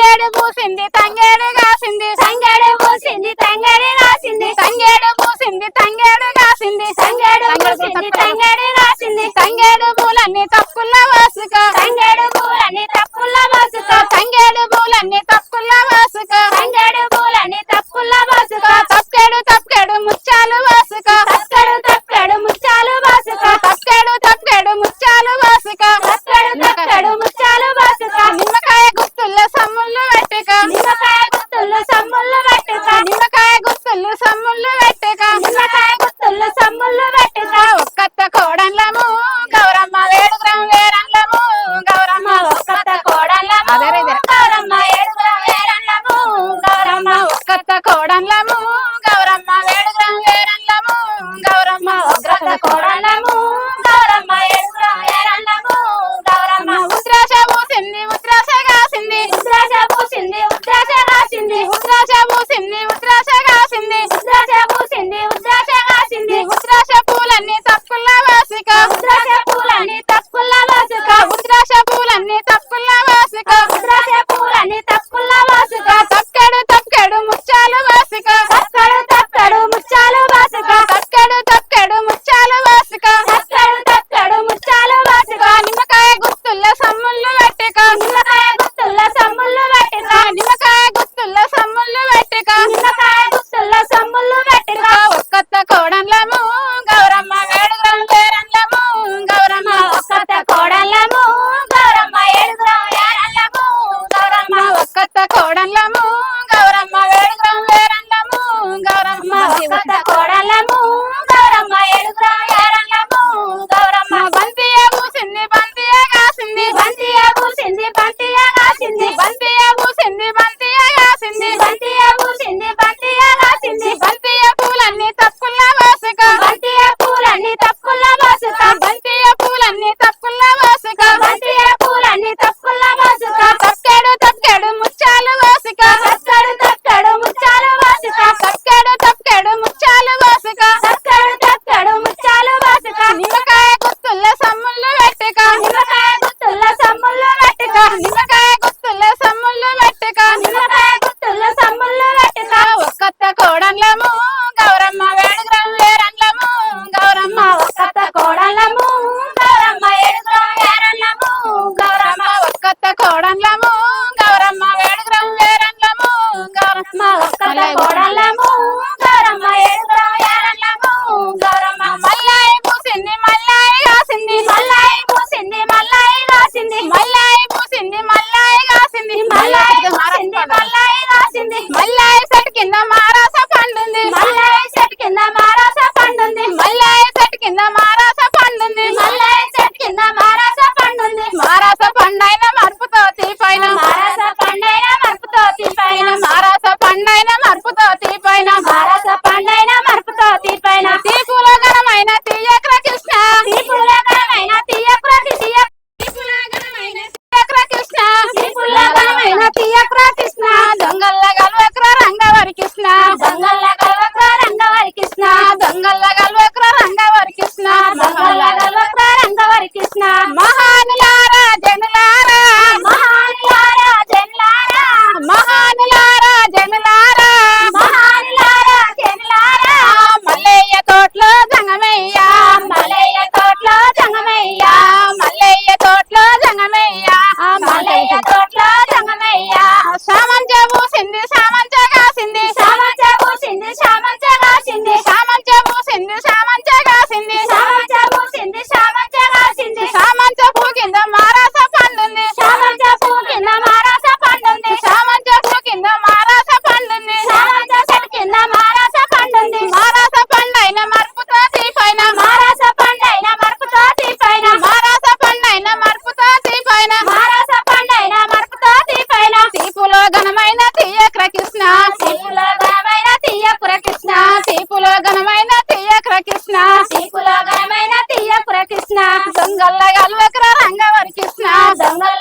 తంగేడు పూసింది తంగేడు కాసింది సంగేడు పూసింది తంగేడు రాసింది తంగేడు పూసింది తంగేడు కాసింది సంగేడు పూసింది తంగేడు రాసింది తంగేడు పూలన్నీ తప్పుల వాసుక. తంగేడు పూలన్నీ తప్పుల వాసుక. తంగేడు పూలన్నీ తప్పుల వాసుక. తంగేడు పూల सोडान लांब என்ன దొంగల్లా కలువకరా రంగ వరకిస్తున్నా దొంగల్